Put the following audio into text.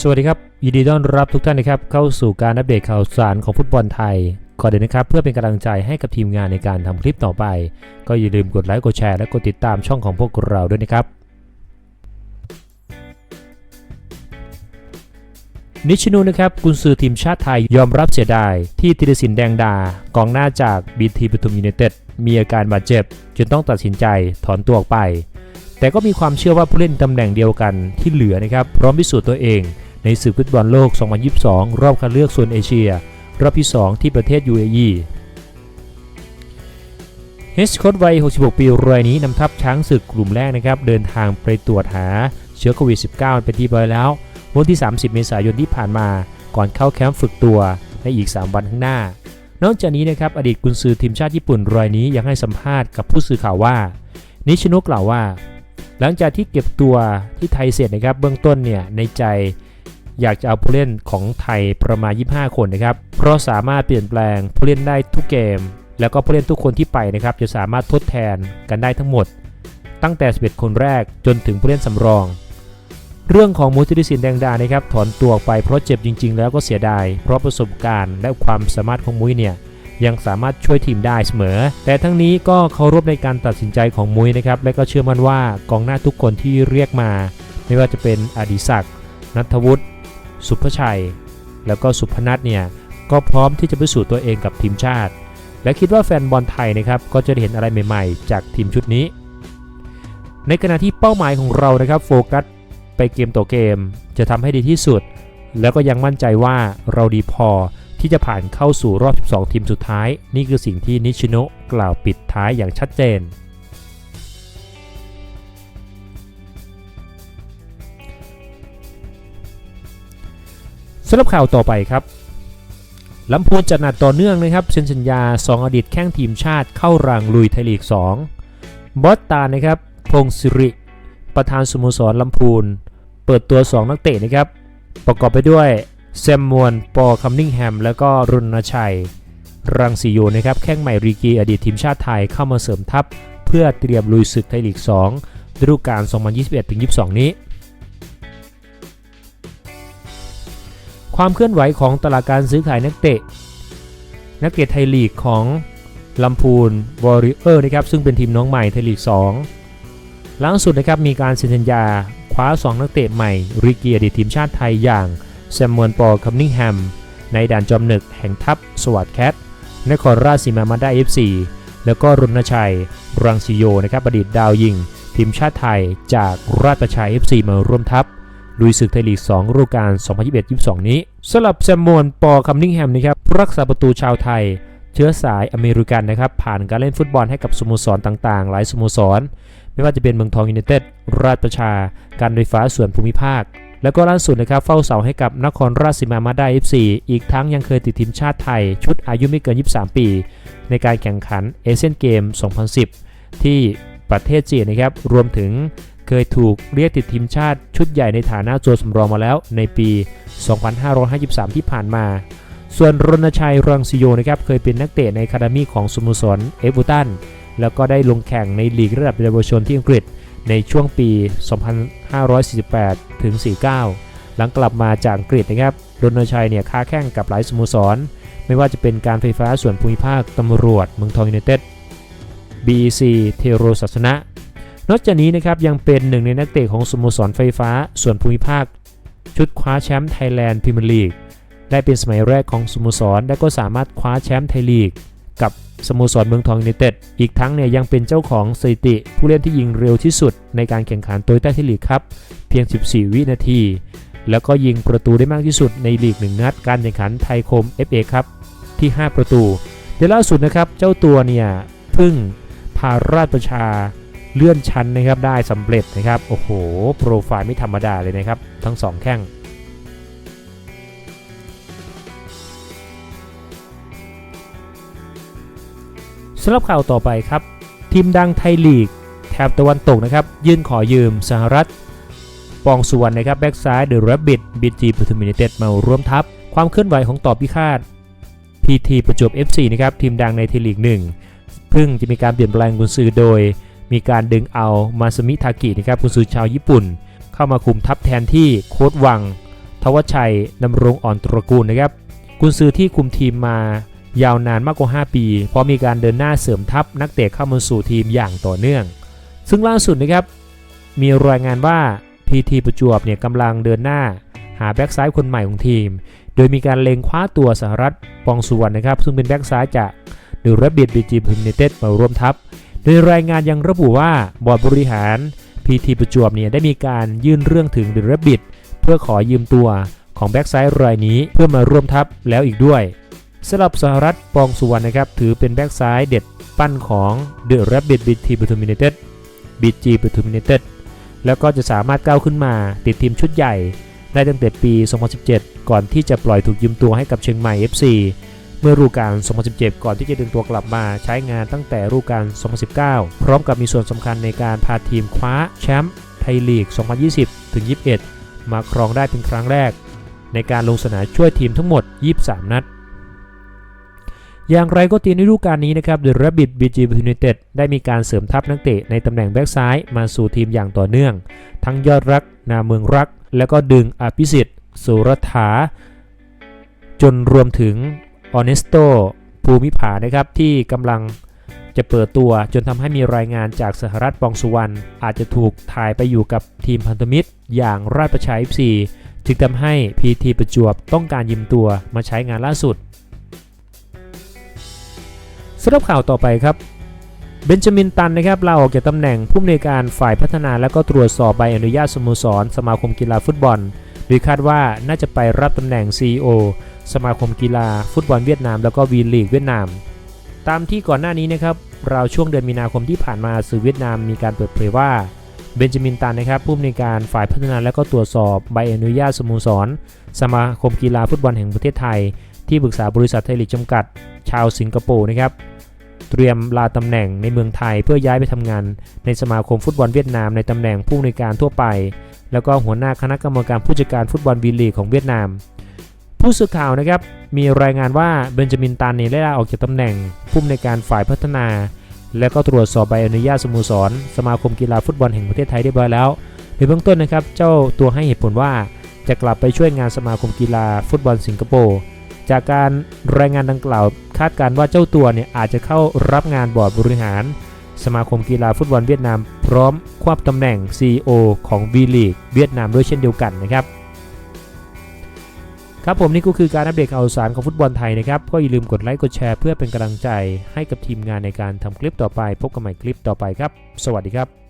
สวัสดีครับ ยินดีต้อนรับทุกท่านนะครับเข้าสู่การอัปเดตข่าวสารของฟุตบอลไทยก่อนเดินนะครับเพื่อเป็นกำลังใจให้กับทีมงานในการทำคลิปต่อไป ก็อย่าลืมกดไลค์กดแชร์และกดติดตามช่องของพวกเราด้วยนะครับ นิชินุนะครับกุนซือทีมชาติไทยยอมรับเสียดาย ที่ธีรศิลป์แดงดากองหน้าจากบีทีปทุมยูไนเต็ดมีอาการบาดเจ็บจนต้องตัดสินใจถอนตัวออกไป แต่ก็มีความเชื่อว่าผู้เล่นตำแหน่งเดียวกันที่เหลือนะครับพร้อมพิสูจน์ตัวเอง ในศึกฟุตบอลโลก 2022 รอบคัดเลือกโซนเอเชีย รอบที่ 2 ที่ประเทศ UAE เฮสโค้ดวัย 66 ปีรายนี้นำทัพช้างศึกกลุ่มแรกนะครับ เดินทางไปตรวจหาเชื้อโควิด -19 เป็นที่เรียบร้อยแล้ววันที่ 30 เมษายนที่ผ่านมา ก่อนเข้าแคมป์ฝึกตัวในอีก 3 วันข้างหน้า นอกจากนี้นะครับ อดีตกุนซือทีมชาติญี่ปุ่นรายนี้ยังให้สัมภาษณ์กับผู้สื่อข่าวว่า นิชโนกล่าวว่า หลังจากที่เก็บตัวที่ไทยเสร็จนะครับ เบื้องต้นเนี่ยในใจ อยากจะเอาผู้เล่นของไทยประมาณ 25 คนนะครับ เพราะสามารถเปลี่ยนแปลงผู้เล่นได้ทุกเกม แล้วก็ผู้เล่นทุกคนที่ไปนะครับจะสามารถทดแทนกันได้ทั้งหมด ตั้งแต่ 11 คนแรกจนถึงผู้เล่นสำรอง เรื่องของมูทิริสินแดงดานะครับถอนตัวออกไปเพราะเจ็บจริง ๆ แล้วก็เสียดายเพราะประสบการณ์และความสามารถของมุ้ยเนี่ยยังสามารถช่วยทีมได้เสมอ แต่ทั้งนี้ก็เคารพในการตัดสินใจของมุ้ยนะครับ และก็เชื่อมั่นว่ากองหน้าทุกคนที่เรียกมา ไม่ว่าจะเป็นอดิศักดิ์นัทวุฒิ สุภชัย แล้วก็สุพนัทเนี่ยก็พร้อมที่จะพิสูจน์ตัวเองกับทีมชาติ และคิดว่าแฟนบอลไทยนะครับก็จะได้เห็นอะไรใหม่ๆ จากทีมชุดนี้ ในขณะที่เป้าหมายของเรานะครับโฟกัสไปเกมต่อเกม จะทำให้ดีที่สุด แล้วก็ยังมั่นใจว่าเราดีพอที่จะผ่านเข้าสู่รอบ 12 ทีมสุดท้าย นี่คือสิ่งที่นิชิโนะกล่าวปิดท้ายอย่างชัดเจน สำหรับข่าวต่อไปครับลำพูนจัดหนักต่อเนื่องนะครับเซ็นสัญญา 2 อดีตแข้งทีมชาติเข้ารางลุยไทยลีก 2 บอสตานะครับพงศิริ ประธานสโมสรลำพูน เปิดตัว 2 นักเตะนะครับ ประกอบไปด้วยแซมมวน ปอคัมนิงแฮม แล้วก็รุณชัย รังสีโยนะครับแข้งใหม่รีกีอดีตทีมชาติไทยเข้ามาเสริมทัพ เพื่อเตรียมลุยศึกไทยลีก 2 ฤดูกาล 2021-22 นี้ ความเคลื่อนไหวของตลาดการซื้อขายนักเตะ นักเตะไทยลีกของลำพูนวอริเออร์นะครับซึ่งเป็นทีมน้องใหม่ไทยลีก 2 ล่าสุดนะครับมีการเซ็นสัญญาคว้า 2 นักเตะใหม่ริกีอดีตทีมชาติไทยอย่างแซมมวนปอคัมนิงแฮมในด่านจอมหนึกแห่งทัพสวัสดแคทนครราชสีมามาได้ FC แล้วก็รุณชัย รังสิโยนะครับอดีตดาวยิง ทีมชาติไทยจากราชประชา FC มาร่วมทัพ ลุยศึกไทยลีก 2 ฤดูกาล 2021-22 นี้สำหรับแซมมวนปอคัมนิงแฮมนะครับรักษาประตูชาวไทย เชื้อสายอเมริกันนะครับผ่านการเล่นฟุตบอลให้กับสโมสรต่างๆ หลายสโมสร ไม่ว่าจะเป็นเมืองทองยูไนเต็ดราชประชา การไฟฟ้าส่วนภูมิภาค แล้วก็ล่าสุดนะครับเฝ้าเสาให้กับนครราชสีมามาได้ FC อีกทั้งยังเคยติดทีมชาติไทย ชุดอายุไม่เกิน 23 ปี ในการแข่งขันเอเชียนเกม 2010 ที่ประเทศจีนนะครับรวมถึง เคยถูกเรียกติดทีมชาติชุดใหญ่ในฐานะตัวสำรองมาแล้วในปี 2553 ที่ผ่านมา ส่วนรณชัยรังสิโยนะครับเคยเป็นนักเตะในคาดามีของสโมสรเอฟเวอร์ตันแล้วก็ได้ลงแข่งในลีกระดับเยาวชนที่อังกฤษในช่วงปี 2548 ถึง 49 หลังกลับมาจากอังกฤษนะครับรณชัยเนี่ยค้าแข่งกับหลายสโมสร ไม่ว่าจะเป็นการไฟฟ้าส่วนภูมิภาคตำรวจเมืองทองยูไนเต็ด BEC เทโรศาสนะ นอกจากนี้นะครับยังเป็นหนึ่งในนักเตะของสโมสรไฟฟ้า ส่วนภูมิภาค ชุดคว้าแชมป์ไทยแลนด์พรีเมียร์ลีกได้เป็นสมัยแรกของสโมสรและก็สามารถคว้าแชมป์ไทยลีก กับสโมสรเมืองทองยูไนเต็ดอีกทั้งเนี่ยยังเป็นเจ้าของสถิติ ผู้เล่นที่ยิงเร็วที่สุดในการแข่งขันโตโยต้าไทยลีกครับเพียง 14 วินาที แล้วก็ยิงประตูได้มากที่สุดในลีกหนึ่งนัดการแข่งขันไทยคม FA ครับที่ 5 ประตูเดี๋ยวล่าสุดนะครับเจ้าตัวเนี่ยพึ่งพาราชประชา เลื่อนชั้นนะครับได้สำเร็จนะครับโอ้โหโปรไฟล์ไม่ธรรมดาเลยนะครับ ทั้ง 2 แข้งสำหรับข่าวต่อไปครับ ทีมดังไทยลีก แถบตะวันตกนะครับ ยื่นขอยืมสหรัฐ ปองสุวรรณนะครับแบ็กซ้ายเดอะแรบบิทบีจีปทุมยูไนเต็ดมาร่วมทัพ ความเคลื่อนไหวของต่อพิฆาต PT ประจวบ FC นะครับทีมดังในไทยลีก1พึ่งจะมีการเปลี่ยนแปลงกุนซือโดย มีการดึงเอามาสมิทากินะครับกุนซือชาวญี่ปุ่น เข้ามาคุมทัพแทนที่โค้ดวัง ทวชัยดำรงอ่อนตระกูลนะครับกุนซือที่คุมทีมมายาวนานมากกว่า 5 ปี เพราะมีการเดินหน้าเสริมทัพนักเตะเข้ามาสู่ทีมอย่างต่อเนื่อง ซึ่งล่าสุดนะครับ มีรายงานว่าพีทีประจวบเนี่ยกำลังเดินหน้าหาแบ็กซ้ายคนใหม่ของทีม โดยมีการเล็งคว้าตัวสหรัฐปองสุวรรณนะครับ ซึ่งเป็นแบ็กซ้ายจากเดอะแรบบิทบีจีพิมเนเต็ดมาร่วมทัพ โดยรายงานยังระบุว่าบอร์ดบริหารพีทีประจวบเนี่ยได้มีการยื่นเรื่องถึงเดอะแรบบิทเพื่อขอยืมตัวของแบ็กซ้ายรายนี้เพื่อมาร่วมทัพแล้วอีกด้วยสำหรับสหรัฐปองสุวรรณนะครับถือเป็นแบ็กซ้ายเด็ดปั้นของเดอะแรบบิทบีทีปทุมเนเต็ดบีจีปทุมเนเต็ดแล้วก็จะสามารถก้าวขึ้นมาติดทีมชุดใหญ่ ได้ตั้งแต่ปี 2017 ก่อนที่จะปล่อยถูกยืมตัวให้กับเชียงใหม่ FC มื่อฤดูกาล2017 ก่อนที่จะดึงตัวกลับมาใช้งานตั้งแต่ฤดูกาล2019 พร้อมกับมีส่วนสำคัญในการพาทีมคว้าแชมป์ไทยลีก 2020-21 มาครองได้เป็นครั้งแรก ในการลงสนามช่วยทีมทั้งหมด 23 นัดอย่างไรก็ตีในฤดูกาลนี้นะครับ The Rabbit BG United ได้มีการเสริมทัพนักเตะในตำแหน่งแบ็กซ้ายมาสู่ทีมอย่างต่อเนื่อง ทั้งยอดรัก นาเมืองรัก แล้วก็ดึงอภิสิทธิ์ สุรถา จนรวมถึง ออเนสโตภูมิภานะครับที่กำลังจะเปิดตัวจนทำให้มีรายงานจากสหรัฐปองสุวรรณอาจจะถูกถ่ายไปอยู่กับทีมพันธมิตร อย่างราชประชา FC จึงทำให้ PT ประจวบต้องการยืมตัวมาใช้งานล่าสุดสำหรับข่าวต่อไปครับเบนจามินตันนะครับลาออกจากตำแหน่งผู้อำนวยการฝ่ายพัฒนาและก็ตรวจสอบใบอนุญาตสโมสร สมาคมกีฬาฟุตบอลโดยคาดว่าน่าจะไปรับตำแหน่ง CEO สมาคมกีฬาฟุตบอลเวียดนาม แล้วก็วีลีกเวียดนาม ตามที่ก่อนหน้านี้นะครับเราช่วงเดือนมีนาคมที่ผ่านมาสื่อเวียดนามมีการเปิดเผยว่าเบนจามินตันนะครับผู้อำนวยการฝ่ายพัฒนาและก็ตรวจสอบใบอนุญาตสโมสร สมาคมกีฬาฟุตบอลแห่งประเทศไทย ที่ปรึกษาบริษัทไทยลีกจำกัด ชาวสิงคโปร์นะครับเตรียมลาตำแหน่งในเมืองไทยเพื่อย้ายไปทำงาน ในสมาคมฟุตบอลเวียดนามในตำแหน่งผู้อำนวยการทั่วไป แล้วก็หัวหน้าคณะกรรมการผู้จัดการฟุตบอลวีลีกของเวียดนาม ผู้สื่อข่าวนะครับมีรายงานว่าเบนจามินตันเนี่ยได้ลาออกจากตำแหน่งผู้อำนวยการฝ่ายพัฒนา และก็ตรวจสอบใบอนุญาตสโมสร สมาคมกีฬาฟุตบอลแห่งประเทศไทยเรียบร้อยแล้วในเบื้องต้นนะครับเจ้าตัวให้เหตุผลว่าจะกลับไปช่วยงานสมาคมกีฬาฟุตบอลสิงคโปร์จากการรายงานดังกล่าว คาดการณ์ว่าเจ้าตัวเนี่ยอาจจะเข้ารับงานบอร์ดบริหาร สมาคมกีฬาฟุตบอลเวียดนาม พร้อมควบตำแหน่ง CEO ของ V League เวียดนามด้วยเช่นเดียวกันนะครับ ครับผมนี่ก็คือการอัปเดตข่าวสารของฟุตบอลไทยนะครับ ก็อย่าลืมกดไลค์กดแชร์เพื่อเป็นกำลังใจให้กับทีมงานในการทำคลิปต่อไป พบกันใหม่คลิปต่อไปครับ สวัสดีครับ